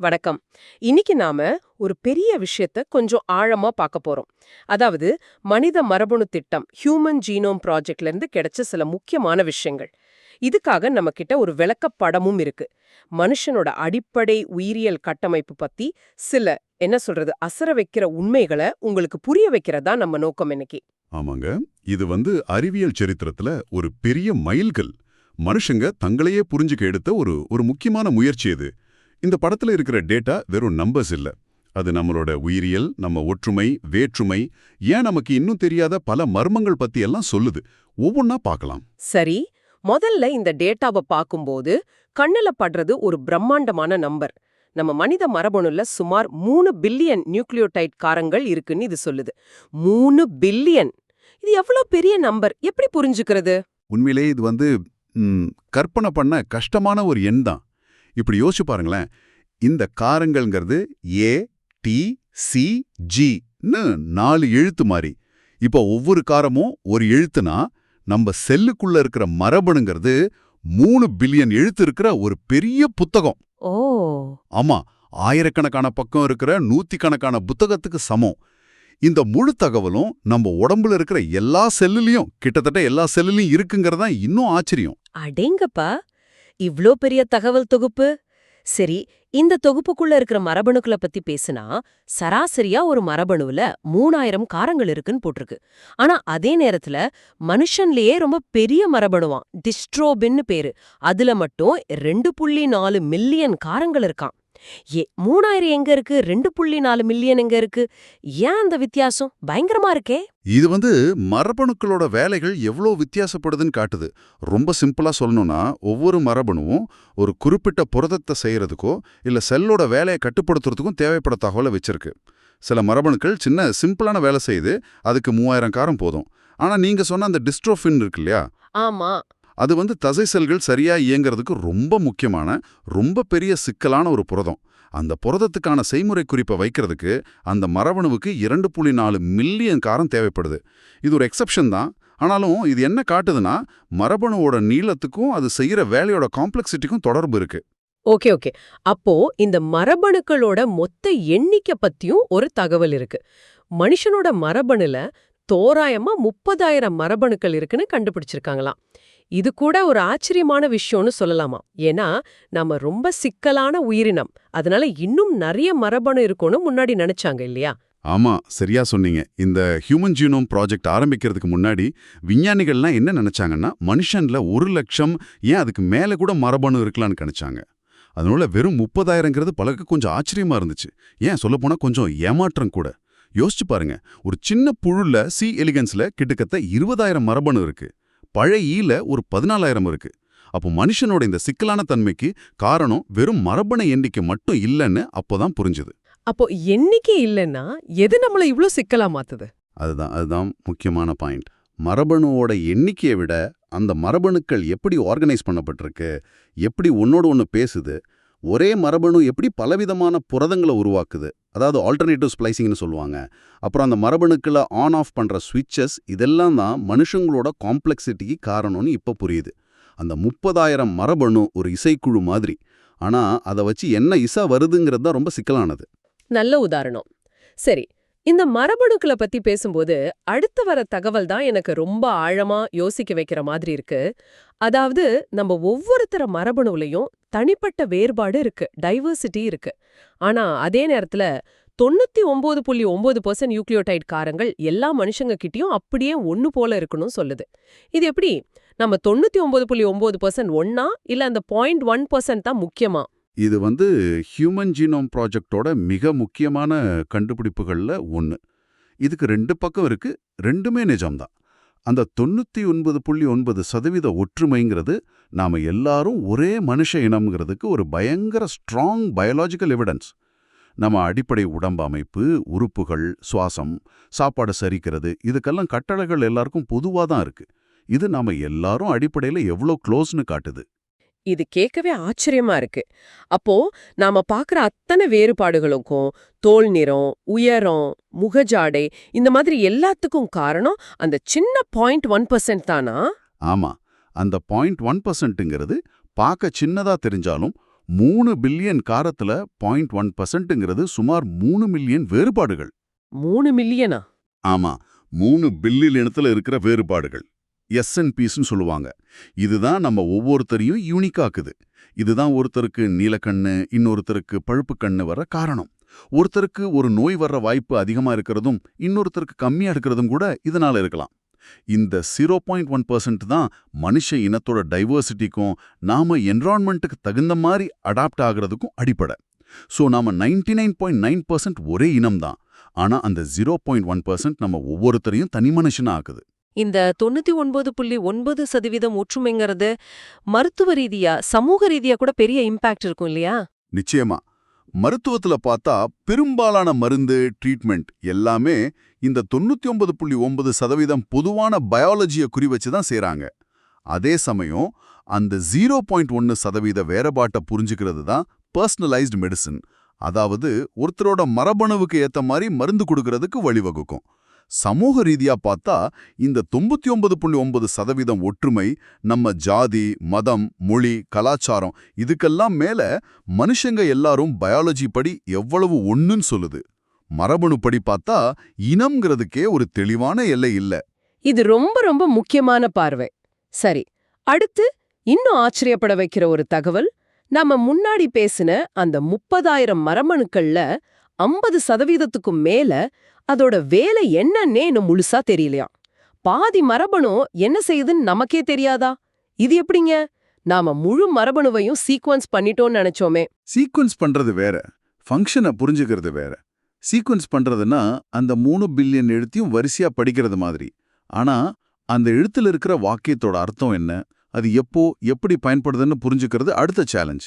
வணக்கம். இன்னைக்கு நாம ஒரு பெரிய விஷயத்த கொஞ்சம் ஆழமா பார்க்க போறோம். அதாவது மனித மரபணு திட்டம் ஹியூமன் ஜீனோம் ப்ராஜெக்ட்ல இருந்து கிடைச்ச சில முக்கியமான விஷயங்கள். இதுக்காக நம்ம கிட்ட ஒரு விளக்கப்படமும் இருக்கு. மனுஷனோட அடிப்படை உயிரியல் கட்டமைப்பு பத்தி சில என்ன சொல்றது அசர வைக்கிற உண்மைகளை உங்களுக்கு புரிய வைக்கிறதா நம்ம நோக்கம் இன்னைக்கு. ஆமாங்க. இது வந்து அறிவியல் சரித்திரத்துல ஒரு பெரிய மைல்கல். மனுஷங்க தங்களையே புரிஞ்சுக்க எடுத்த ஒரு ஒரு முக்கியமான முயற்சி இது. இந்த படத்துல இருக்கிற டேட்டா வெறும் நம்பர்ஸ் இல்ல. அது நம்மளோட உயிரியல் நம்ம ஒற்றுமை வேற்றுமை ஏன் நமக்கு இன்னும் தெரியாத பல மர்மங்கள் பத்தி எல்லாம் சொல்லுது. ஒவ்வொன்னா பார்க்கலாம். சரி முதல்ல இந்த டேட்டாவை பார்க்கும்போது கண்ணுல படுறது ஒரு பிரம்மாண்டமான நம்பர் நம்ம மனித மரபணுல சுமார் மூணு பில்லியன் நியூக்ளியோடைட் காரங்கள் இருக்குன்னு இது சொல்லுது. மூணு பில்லியன் இது எவ்வளவு பெரிய நம்பர் எப்படி புரிஞ்சுக்கிறது? உண்மையிலே இது வந்து கற்பனை பண்ண கஷ்டமான ஒரு எண் தான். இப்படி யோசிச்சு பாருங்களேன். இந்த காரங்கள்ங்கிறது ஏ டி சி ஜின்னு நாலு எழுத்து மாதிரி இப்போ ஒவ்வொரு காரமும் ஒரு எழுத்துனா நம்ம செல்லுக்குள்ள இருக்கிற மரபணுங்கிறது மூணு பில்லியன் எழுத்து இருக்கிற ஒரு பெரிய புத்தகம். ஓ. ஆமா ஆயிரக்கணக்கான பக்கம் இருக்கிற நூத்திக்கணக்கான புத்தகத்துக்கு சமம். இந்த முழு தகவலும் நம்ம உடம்புல இருக்கிற எல்லா செல்லுலயும் கிட்டத்தட்ட எல்லா செல்லுலயும் இருக்குங்கிறதா இன்னும் ஆச்சரியம். அடேங்கப்பா. இவ்ளோ பெரிய தகவல் தொகுப்பு? சரி இந்த தொகுப்புக்குள்ள இருக்கிற மரபணுக்களை பத்தி பேசுனா சராசரியா ஒரு மரபணுவுல மூணாயிரம் காரங்கள் இருக்குன்னு போட்டிருக்கு. ஆனா அதே நேரத்துல மனுஷன்லயே ரொம்ப பெரிய மரபணுவான் டிஸ்ட்ரோபின்னு பேரு. அதுல மட்டும் ரெண்டு புள்ளி நாலு மில்லியன் காரங்கள் இருக்கான் ஏ மூணாயிரம் எங்க இருக்கு? ரெண்டு புள்ளி நாலு மில்லியன் எங்க இருக்கு? ஏன் அந்த வித்தியாசம்? பயங்கரமா இருக்கே. இது வந்து மரபணுக்களோட வேலைகள் எவ்வளோ வித்தியாசப்படுதுன்னு காட்டுது. ரொம்ப சிம்பிளா சொல்லணும்னா ஒவ்வொரு மரபணுவும் ஒரு குறிப்பிட்ட புரதத்தை செய்யறதுக்கோ இல்ல செல்லோட வேலையை கட்டுப்படுத்துறதுக்கும் தேவைப்பட தகவலை வச்சிருக்கு. சில மரபணுக்கள் சின்ன சிம்பிளான வேலை செய்யுது அதுக்கு மூவாயிரம் காரம் போதும். ஆனா நீங்க சொன்ன அந்த டிஸ்ட்ரோஃபின் இருக்கு இல்லையா? ஆமா. அது வந்து தசை செல்கள் சரியா இயங்குறதுக்கு ரொம்ப முக்கியமான ரொம்ப பெரிய சிக்கலான ஒரு புரதம். அந்த புரதத்துக்கான செய்முறை குறிப்பை வைக்கிறதுக்கு அந்த மரபணுவுக்கு இரண்டு புள்ளி நாலு மில்லியன் காரம் தேவைப்படுது. இது ஒரு எக்ஸப்ஷன் தான். ஆனாலும் இது என்ன காட்டுதுன்னா மரபணுவோட நீளத்துக்கும் அது செய்யற வேலையோட காம்ப்ளெக்சிட்டிக்கும் தொடர்பு இருக்கு. Okay okay. அப்போ இந்த மரபணுக்களோட மொத்த எண்ணிக்கை பத்தியும் ஒரு தகவல் இருக்கு. மனுஷனோட மரபணுல தோராயமா முப்பதாயிரம் மரபணுக்கள் இருக்குன்னு கண்டுபிடிச்சிருக்காங்களாம். இது கூட ஒரு ஆச்சரியமான விஷயம்னு சொல்லலாமா? ஏன்னா நாம ரொம்ப சிக்கலான உயிரினம். அதனால இன்னும் நிறைய மரபணு இருக்கும்னு முன்னாடி நினைச்சாங்க இல்லையா? ஆமா சரியா சொன்னீங்க. இந்த ஹியூமன் ஜீனோம் ப்ராஜெக்ட் ஆரம்பிக்கிறதுக்கு முன்னாடி விஞ்ஞானிகள்லாம் என்ன நினைச்சாங்கன்னா மனுஷன்ல ஒரு லட்சம் ஏன் அதுக்கு மேல கூட மரபணு இருக்கலாம்னு கணிச்சாங்க. அதனால வெறும் முப்பதாயிரங்கிறது பலருக்கு கொஞ்சம் ஆச்சரியமா இருந்துச்சு. ஏன் சொல்லப்போனா கொஞ்சம் ஏமாற்றம் கூட. யோசிச்சு பாருங்க ஒரு சின்ன புழுல சி எலிகன்ஸ்ல கிட்டத்தட்ட இருபதாயிரம் மரபணு இருக்கு. பழைய ஈல ஒரு பதினாலாயிரம் இருக்கு. அப்போ மனுஷனோட இந்த சிக்கலான தன்மைக்கு காரணம் வெறும் மரபணு எண்ணிக்கை மட்டும் இல்லைன்னு அப்போதான் புரிஞ்சுது. அப்போ எண்ணிக்கை இல்லைன்னா எது நம்மள இவ்ளோ சிக்கலா மாத்துது? அதுதான் அதுதான் முக்கியமான பாயிண்ட். மரபணுவோட எண்ணிக்கையை விட அந்த மரபணுக்கள் எப்படி ஆர்கனைஸ் பண்ணப்பட்டிருக்கு எப்படி ஒன்னோட ஒன்று பேசுது ஒரே மரபணு எப்படி பலவிதமான புரதங்களை உருவாக்குது? அதாவது ஆல்டர்னேட்டிவ் ஸ்ப்ளைசிங்னு சொல்லுவாங்க. அப்புறம் அந்த மரபணுக்களை ஆன் ஆஃப் பண்ணுற ஸ்விட்சஸ் இதெல்லாம் தான் மனுஷங்களோட காம்ப்ளெக்சிட்டிக்கு காரணம்னு இப்போ புரியுது. அந்த முப்பதாயிரம் மரபணு ஒரு இசைக்குழு மாதிரி. ஆனால் அதை வச்சு என்ன இசை வருதுங்கிறது தான் ரொம்ப சிக்கலானது. நல்ல உதாரணம். சரி இந்த மரபணுக்களை பத்தி பேசும்போது அடுத்து வர தகவல் தான் எனக்கு ரொம்ப ஆழமா யோசிக்க வைக்கிற மாதிரி இருக்கு. அதாவது நம்ம ஒவ்வொருத்தர மரபணுலையும் தனிப்பட்ட வேறுபாடு இருக்கு டைவர்சிட்டி இருக்கு. ஆனா அதே நேரத்துல தொண்ணூத்தி ஒன்பது புள்ளி ஒன்பது பர்சன்ட் நியூக்ளியோடைட் காரங்கள் எல்லா மனுஷங்க கிட்டயும் அப்படியே ஒன்னு போல இருக்கணும் சொல்லுது. இது எப்படி? நம்ம தொண்ணூத்தி ஒன்பது புள்ளி ஒன்பது பர்சன்ட் ஒன்னா இல்ல அந்த பாயிண்ட் ஒன் பர்சன்ட் தான் முக்கியமா? இது வந்து ஹியூமன் ஜீனோம் ப்ராஜெக்டோட மிக முக்கியமான கண்டுபிடிப்புகளில் ஒன்று இதுக்கு ரெண்டு பக்கம் இருக்கு ரெண்டுமே நிஜம்தான். அந்த தொண்ணூற்றி ஒன்பது புள்ளி ஒன்பது சதவீத ஒற்றுமைங்கிறது நாம் எல்லாரும் ஒரே மனுஷ இனம்ங்கிறதுக்கு ஒரு பயங்கர ஸ்ட்ராங் பயாலாஜிக்கல் எவிடன்ஸ் நம்ம அடிப்படை உடம்பு அமைப்பு உறுப்புகள் சுவாசம் சாப்பாடு சரிக்கிறது இதுக்கெல்லாம் கட்டளைகள் எல்லாருக்கும் பொதுவாக தான் இருக்கு. இது நாம எல்லாரும் அடிப்படையில் எவ்வளோ க்ளோஸ்னு காட்டுது. இது கேட்கவே ஆச்சரியமா இருக்கு. அப்போ நாம பாக்குற அத்தனை வேறுபாடுகளுக்கும் தோல் நிறம் உயரம் முகஜாடை இந்த மாதிரி எல்லாத்துக்கும் காரணம் அந்த சின்ன பாயிண்ட் ஒன் தானா? ஆமா. அந்த பாயிண்ட் ஒன் பர்சன்ட்டுங்கிறது பார்க்க சின்னதா தெரிஞ்சாலும் மூணு பில்லியன் காரத்துல பாயிண்ட் ஒன் பர்சன்ட்ங்கிறது சுமார் மூணு மில்லியன் வேறுபாடுகள். மூணு மில்லியனா? ஆமா. மூணு பில்லியன் இனத்துல இருக்கிற வேறுபாடுகள். எஸ்என்பீஸ்னு சொல்லுவாங்க. இதுதான் நம்ம ஒவ்வொருத்தரையும் யூனிக்காக்குது இதுதான் ஒருத்தருக்கு நீலக்கண்ணு இன்னொருத்தருக்கு பழுப்பு கண்ணு வர காரணம். ஒருத்தருக்கு ஒரு நோய் வர்ற வாய்ப்பு அதிகமா இருக்கிறதும் இன்னொருத்தருக்கு கம்மியா இருக்கிறதும் கூட இதனால இருக்கலாம். இந்த ஜீரோ பாயிண்ட் ஒன் பர்சன்ட் தான் மனுஷ இனத்தோட டைவர்சிட்டிக்கும் நாம என்வரான்மெண்ட்டுக்கு தகுந்த மாதிரி அடாப்ட் ஆகிறதுக்கும் அடிப்படை. ஸோ நாம ninety nine point nine percent ஒரே இனம்தான். ஆனால் ஆனா அந்த ஜீரோ பாயிண்ட் ஒன் பர்சன்ட் நம்ம ஒவ்வொருத்தரையும் தனி மனுஷனா ஆக்குது. இந்த தொண்ணூத்தி ஒன்பது புள்ளி ஒன்பது சதவீதம் ஒற்றுமைங்கிறது மருத்துவ ரீதியா சமூக ரீதியா கூட பெரிய இம்பாக்ட் இருக்கும் இல்லையா? நிச்சயமா. மருத்துவத்துல பார்த்தா பெரும்பாலான மருந்து ட்ரீட்மெண்ட் எல்லாமே இந்த தொண்ணூத்தி ஒன்பது புள்ளி ஒன்பது சதவீதம் பொதுவான பயாலஜியை குறி வச்சு தான் செய்யறாங்க அதே சமயம் அந்த ஜீரோ பாயிண்ட் ஒன்று சதவீத வேறுபாட்டை புரிஞ்சுக்கிறது தான் பர்சனலைஸ்டு மெடிசின் அதாவது ஒருத்தரோட மரபணுவுக்கு ஏத்த மாதிரி மருந்து கொடுக்கறதுக்கு வழிவகுக்கும். சமூக ரீதியா பார்த்தா இந்த தொண்ணூற்றி ஒன்பது புள்ளி ஒன்பது சதவீதம் ஒற்றுமை நம்ம ஜாதி மதம் மொழி கலாச்சாரம் இதுக்கெல்லாம் மேல மனுஷங்க எல்லாரும் பயாலஜி படி எவ்வளவு ஒண்ணுன்னு சொல்லுது. மரபணுப்படி பார்த்தா இனம்ங்கிறதுக்கே ஒரு தெளிவான எல்லை இல்ல. இது ரொம்ப ரொம்ப முக்கியமான பார்வை. சரி அடுத்து இன்னும் ஆச்சரியப்பட வைக்கிற ஒரு தகவல் நாம முன்னாடி பேசின அந்த முப்பதாயிரம் மரமணுக்கள்ல ஐம்பது சதவீதத்துக்கும் மேல அதோட வேலை என்னன்னே இன்னும் முழுசா தெரியலையா? பாதி மரபணு என்ன செய்யுதுன்னு நமக்கே தெரியாதா? இது எப்படிங்க? நாம முழு மரபணுவையும் சீக்வன்ஸ் பண்ணிட்டோம்னு நினைச்சோமே. சீக்வன்ஸ் பண்றது வேற. ஃபங்க்ஷனை புரிஞ்சுக்கிறது வேற. சீக்வன்ஸ் பண்றதுன்னா அந்த மூணு பில்லியன் எழுத்தையும் வரிசையா படிக்கிறது மாதிரி. ஆனா அந்த எழுத்துல இருக்கிற வாக்கியத்தோட அர்த்தம் என்ன? அது எப்போ எப்படி பயன்படுதுன்னு புரிஞ்சுக்கிறது அடுத்த சேலஞ்ச்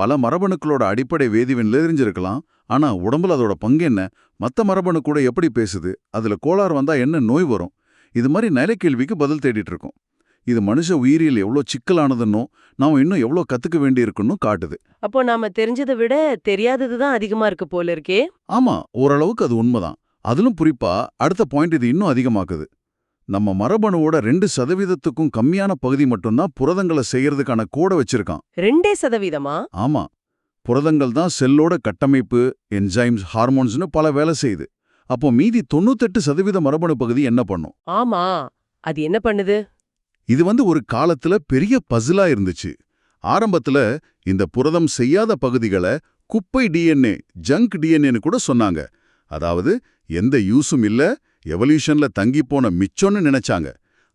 பல மரபணுக்களோட அடிப்படை வேதிவியல் தெரிஞ்சிருக்கலாம். ஆனா உடம்புல அதோட பங்கு என்ன? மத்த மரபணு கூட எப்படி பேசுது? அதுல கோளாறு வந்தா என்ன நோய் வரும்? இது மாதிரி நிலை கேள்விக்கு பதில் தேடிட்டு இருக்கோம். இது மனுஷ உயிரியல் எவ்வளோ சிக்கலானதுன்னோ நாம இன்னும் எவ்வளோ கத்துக்க வேண்டியிருக்குன்னு காட்டுது. அப்போ நாம தெரிஞ்சதை விட தெரியாதது தான் அதிகமா இருக்கு போல இருக்கே. ஆமா ஓரளவுக்கு அது உண்மைதான். அதிலும் குறிப்பா அடுத்த பாயிண்ட் இது இன்னும் அதிகமாக்குது. நம்ம மரபணுவோட ரெண்டு சதவீதத்துக்கும் கம்மியான பகுதி மட்டும்தான் புரதங்களை செய்யறதுக்கான கோடை வச்சிருக்கான். ரெண்டே சதவீதமா? ஆமா. புரதங்கள் தான் செல்லோட கட்டமைப்பு என்சைம்ஸ் ஹார்மோன்ஸ்னு பல வேலை செய்யுது. அப்போ மீதி தொண்ணூத்தெட்டு சதவீத மரபணு பகுதி என்ன பண்ணும்? ஆமா. அது என்ன பண்ணுது? இது வந்து ஒரு காலத்துல பெரிய பசிலா இருந்துச்சு. ஆரம்பத்துல இந்த புரதம் செய்யாத பகுதிகளை குப்பை டிஎன்ஏ ஜங்க் டிஎன்ஏன்னு கூட சொன்னாங்க. அதாவது எந்த யூஸும் இல்ல எவல்யூஷன்ல தங்கி போன மிச்சம்னு நினைச்சாங்க.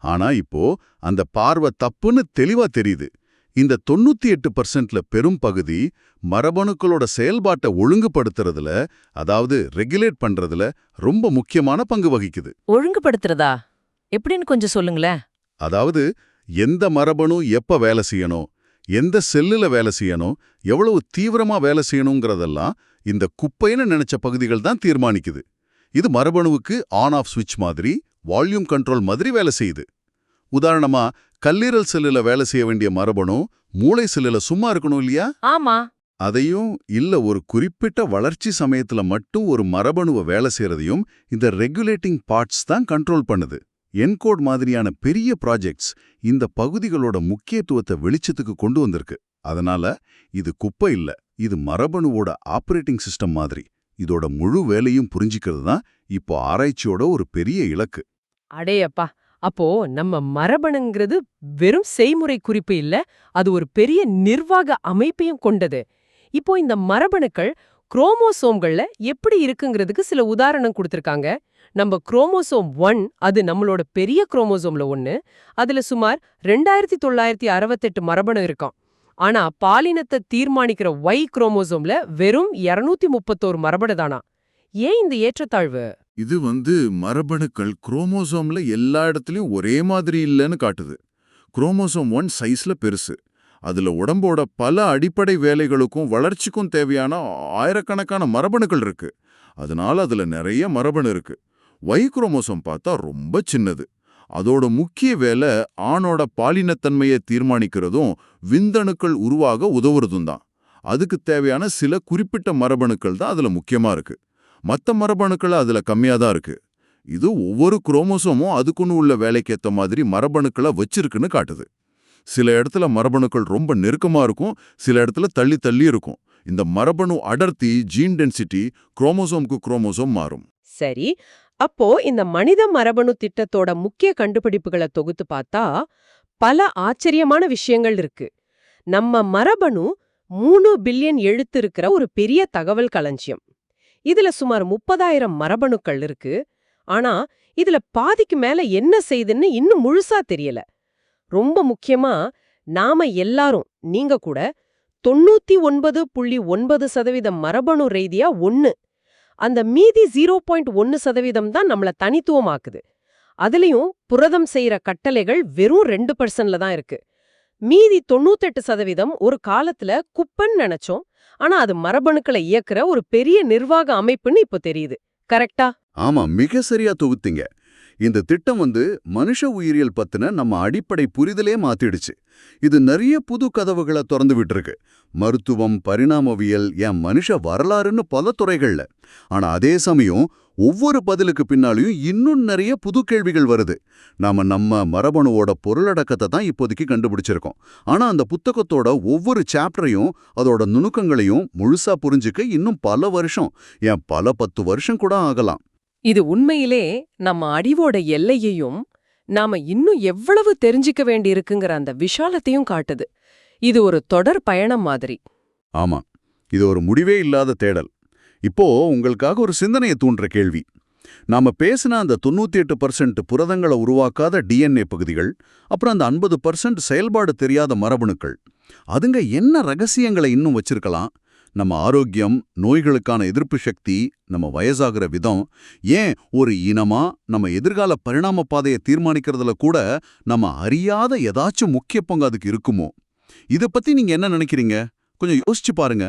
ஆனா இப்போ அந்த பார்வை தப்புன்னு தெளிவா தெரியுது. இந்த தொண்ணூத்தி எட்டு பர்சன்ட்ல பெரும் பகுதி மரபணுக்களோட செயல்பாட்டை ஒழுங்குபடுத்துறதுல அதாவது ரெகுலேட் பண்றதுல ரொம்ப முக்கியமான பங்கு வகிக்குது. ஒழுங்குபடுத்துறதா? எப்படின்னு கொஞ்சம் சொல்லுங்களேன். அதாவது எந்த மரபணு எப்ப வேலை செய்யணும்? எந்த செல்லுல வேலை செய்யணும்? எவ்வளவு தீவிரமா வேலை செய்யணுங்கிறதெல்லாம் இந்த குப்பைன்னு நினைச்ச பகுதிகள் தான் தீர்மானிக்குது. இது மரபணுவுக்கு ஆன் ஆஃப் சுவிட்ச் மாதிரி வால்யூம் கண்ட்ரோல் மாதிரி வேலை செய்யுது. உதாரணமா கல்லீரல் செல்லுல வேலை செய்ய வேண்டிய மரபணு மூளை செல்லுல சும்மா இருக்கணும் இல்லையா? ஆமா. அதையும் இல்ல ஒரு குறிப்பிட்ட வளர்ச்சி சமயத்துல மட்டும் ஒரு மரபணுவை வேலை செய்யறதையும் இந்த ரெகுலேட்டிங் பார்ட்ஸ் தான் கண்ட்ரோல் பண்ணுது. என்கோட் மாதிரியான பெரிய ப்ராஜெக்ட்ஸ் இந்த பகுதிகளோட முக்கியத்துவத்தை வெளிச்சத்துக்கு கொண்டு வந்திருக்கு. அதனால இது குப்பை இல்ல இது மரபணுவோட ஆபரேட்டிங் சிஸ்டம் மாதிரி. இதோட முழு வேலையும் புரிஞ்சிக்கிறது தான் இப்போ ஆராய்ச்சியோட ஒரு பெரிய இலக்கு. அடேயப்பா! அப்போ நம்ம மரபணுங்கிறது வெறும் செய்முறை குறிப்பு இல்ல அது ஒரு பெரிய நிர்வாக அமைப்பையும் கொண்டது. இப்போ இந்த மரபணுக்கள் குரோமோசோம்கள்ல எப்படி இருக்குங்கிறதுக்கு சில உதாரணம் கொடுத்திருக்காங்க. நம்ம குரோமோசோம் ஒன் அது நம்மளோட பெரிய குரோமோசோம்ல ஒன்னு அதுல சுமார் ரெண்டாயிரத்தி தொள்ளாயிரத்தி அறுபத்தெட்டு மரபணு இருக்கும். ஆனா பாலினத்தை தீர்மானிக்கிற ஒய் குரோமோசோம்ல வெறும் இருநூத்தி முப்பத்தோரு மரபணு தானா? ஏன் இந்த ஏற்றத்தாழ்வு? இது வந்து மரபணுக்கள் குரோமோசோம்ல எல்லா இடத்துலயும் ஒரே மாதிரி இல்லைன்னு காட்டுது. குரோமோசோம் ஒன் சைஸ்ல பெருசு. அதுல உடம்போட பல அடிப்படை வேலைகளுக்கும் வளர்ச்சிக்கும் தேவையான ஆயிரக்கணக்கான மரபணுக்கள் இருக்கு. அதனால அதுல நிறைய மரபணு இருக்கு. வை குரோமோசோம் பார்த்தா ரொம்ப சின்னது. அதோட முக்கிய வேலை ஆணோட பாலினத்தன்மையை தீர்மானிக்கிறதும் விந்தணுக்கள் உருவாக உதவுறதும் தான். அதுக்கு தேவையான சில குறிப்பிட்ட மரபணுக்கள் தான் அதுல முக்கியமா இருக்கு. மத்த மரபணுக்கள் அதுல கம்மியா தான் இருக்கு. இது ஒவ்வொரு குரோமோசோமும் அதுக்குன்னு உள்ள வேலைக்கேற்ற மாதிரி மரபணுக்களை வச்சிருக்குன்னு காட்டுது. சில இடத்துல மரபணுக்கள் ரொம்ப நெருக்கமா இருக்கும் சில இடத்துல தள்ளி தள்ளி இருக்கும். இந்த மரபணு அடர்த்தி ஜீன் டென்சிட்டி குரோமோசோம்க்கு குரோமோசோம் மாறும். சரி அப்போ இந்த மனித மரபணு திட்டத்தோட முக்கிய கண்டுபிடிப்புகளை தொகுத்து பார்த்தா பல ஆச்சரியமான விஷயங்கள் இருக்கு. நம்ம மரபணு மூணு பில்லியன் எழுத்து இருக்கிற ஒரு பெரிய தகவல் களஞ்சியம். இதுல சுமார் முப்பதாயிரம் மரபணுக்கள் இருக்கு. ஆனா இதுல பாதிக்கு மேல என்ன செய்யுதுன்னு இன்னும் முழுசா தெரியல. ரொம்ப முக்கியமா நாம எல்லாரும் நீங்க கூட தொண்ணூத்தி ஒன்பது புள்ளி ஒன்பது சதவீதம் மரபணு ரீதியா ஒன்னு அந்த மீதி ஜீரோ பாயிண்ட் ஒன்னு சதவீதம் தான் நம்மள தனித்துவமாக்குது. அதுலயும் புரதம் செய்யற கட்டளைகள் வெறும் ரெண்டு பர்சன்ட்ல தான் இருக்கு. மீதி தொண்ணூத்தெட்டு சதவீதம் ஒரு காலத்துல குப்பன் நினைச்சோம். ஆனா அது மரபணுக்களை இயக்குற ஒரு பெரிய நிர்வாக அமைப்புன்னு இப்போ தெரியுது. கரெக்டா? ஆமா மிக சரியா தொகுத்தீங்க. இந்த திட்டம் வந்து மனுஷ உயிரியல் பத்தின நம்ம அடிப்படை புரிதலே மாத்திடுச்சு. இது நிறைய புது கதவுகளை திறந்து விட்டுருக்கு. மருத்துவம் பரிணாமவியல் என் மனுஷ வரலாறுன்னு பல துறைகள்ல. ஆனா அதே சமயம் ஒவ்வொரு பதிலுக்கு பின்னாலையும் இன்னும் நிறைய புது கேள்விகள் வருது. நாம நம்ம மரபணுவோட பொருளடக்கத்தை தான் இப்போதைக்கு கண்டுபிடிச்சிருக்கோம். ஆனா அந்த புத்தகத்தோட ஒவ்வொரு சாப்டரையும் அதோட நுணுக்கங்களையும் முழுசா புரிஞ்சுக்க இன்னும் பல வருஷம் ஏன் பல பத்து வருஷம் கூட ஆகலாம். இது உண்மையிலே நம்ம அறிவோட எல்லையையும் நாம இன்னும் எவ்வளவு தெரிஞ்சுக்க வேண்டியிருக்குங்கிற அந்த விஷாலத்தையும் காட்டுது. இது ஒரு தொடர் பயணம் மாதிரி. ஆமா இது ஒரு முடிவே இல்லாத தேடல். இப்போ உங்களுக்காக ஒரு சிந்தனையை தூண்டுற கேள்வி. நாம பேசின அந்த தொண்ணூத்தி எட்டு பர்சன்ட் புரதங்களை உருவாக்காத டிஎன்ஏ பகுதிகள் அப்புறம் அந்த ஐம்பது பர்சன்ட் செயல்பாடு தெரியாத மரபணுக்கள் அதுங்க என்ன ரகசியங்களை இன்னும் வச்சிருக்கலாம்? நம்ம ஆரோக்கியம் நோய்களுக்கான எதிர்ப்பு சக்தி நம்ம வயசாகிற விதம் ஏன் ஒரு இனமா நம்ம எதிர்கால பரிணாம பாதையை தீர்மானிக்கிறதுல கூட நம்ம அறியாத ஏதாச்சும் முக்கிய பங்கு அதுக்கு இருக்குமோ? இத பத்தி நீங்க என்ன நினைக்கிறீங்க? கொஞ்சம் யோசிச்சு பாருங்க.